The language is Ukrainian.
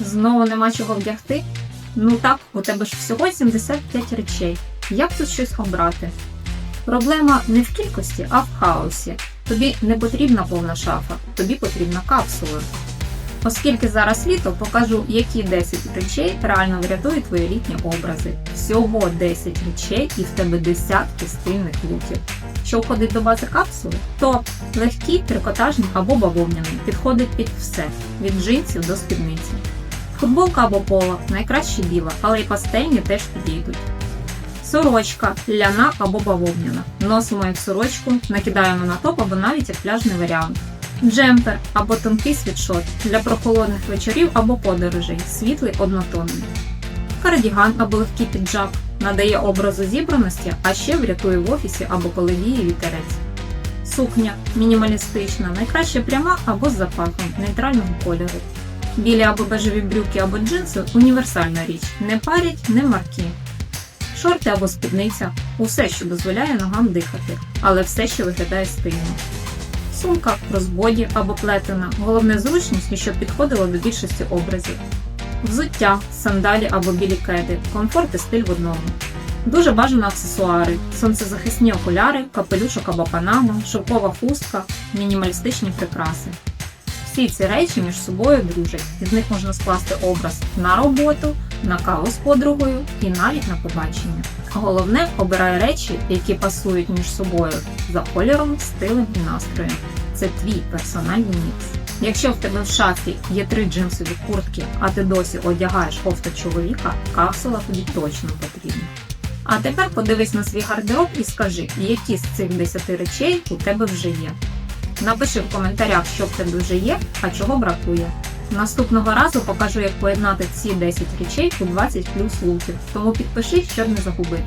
Знову нема чого вдягти? Ну так, у тебе ж всього 75 речей. Як тут щось обрати? Проблема не в кількості, а в хаосі. Тобі не потрібна повна шафа, тобі потрібна капсула. Оскільки зараз літо, покажу, які 10 речей реально врятують твої літні образи. Всього 10 речей і в тебе десятки стильних луків. Що входить до бази капсули? Топ, легкий, трикотажний або бавовняний. Підходить під все від джинсів до спідниці. Футболка або поло, найкраще біла, але й пастельні теж підійдуть. Сорочка, ляна або бавовняна. Носимо як сорочку, накидаємо на топ або навіть як пляжний варіант. Джемпер або тонкий світшот для прохолодних вечорів або подорожей, світлий однотонний. Кардіган або легкий піджак надає образу зібраності, а ще врятує в офісі або коли віє вітерець. Сукня мінімалістична, найкраще пряма або з запахом нейтрального кольору. Білі або бежеві брюки або джинси універсальна річ, не парять, не маркі. Шорти або спідниця усе, що дозволяє ногам дихати, але все ще виглядає стильно. Сумка, розбоді або плетена, головне зручність і щоб підходило до більшості образів. Взуття, сандалі або білі кеди, комфорт і стиль в одному. Дуже бажано аксесуари, сонцезахисні окуляри, капелюшок або панама, шовкова хустка, мінімалістичні прикраси. Всі ці речі між собою дружать, із них можна скласти образ на роботу, на каву з подругою і навіть на побачення. Головне, обирай речі, які пасують між собою за кольором, стилем і настроєм. Це твій персональний мікс. Якщо в тебе в шафі є три джинсові куртки, а ти досі одягаєш кофту чоловіка, капсула тобі точно потрібна. А тепер подивись на свій гардероб і скажи, які з цих 10 речей у тебе вже є. Напиши в коментарях, що в тебе вже є, а чого бракує. Наступного разу покажу, як поєднати ці 10 речей у 20 плюс луків, тому підпишись, щоб не загубити.